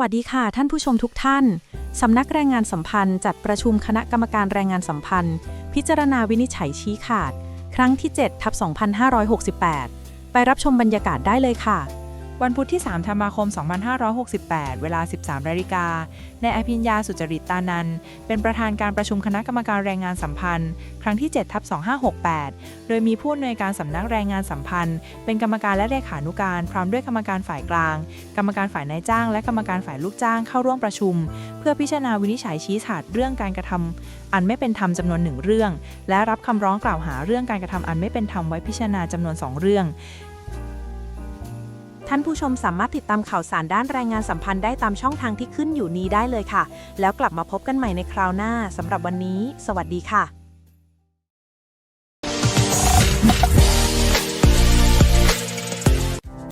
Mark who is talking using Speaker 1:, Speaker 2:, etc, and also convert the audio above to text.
Speaker 1: วัสดีค่ะ ท่านผู้ชมทุกท่าน สำนักแรงงานสัมพันธ์ จัดประชุมคณะกรรมการแรงงานสัมพันธ์ พิจารณาวินิจฉัยชี้ขาด ครั้งที่7ทับ2568 ไปรับชมบรรยากาศได้เลยค่ะ
Speaker 2: วันพุธที่ 3 ธันวาคม 2568 เวลา 13นาฬิกา ในอภิญญาสุจริตตานัน เป็นประธานการประชุมคณะกรรมการแรงงานสัมพันธ์ ครั้งที่7ทับ2568 โดยมีผู้อำนวยการสำนักแรงงานสัมพันธ์ เป็นกรรมการและเลขานุการ พร้อมด้วยกรรมการฝ่ายกลาง กรรมการฝ่ายนายจ้าง และกรรมการฝ่ายลูกจ้างเข้าร่วมประชุม เพื่อพิจารณาวินิจฉัยชี้ขาดเรื่องการกระทำอันไม่เป็นธรรมจำนวนหนึ่งเรื่อง และรับคำร้องกล่าวหาเรื่องการกระทำอันไม่เป็นธรรมไว้พิจารณาจำนวนสองเรื่อง
Speaker 1: ท่านผู้ชมสามารถติดตามข่าวสารด้านแรงงานสัมพันธ์ได้ตามช่องทางที่ขึ้นอยู่นี้ได้เลยค่ะ แล้วกลับมาพบกันใหม่ในคราวหน้าสำหรับวันนี้ สวัสดีค่ะ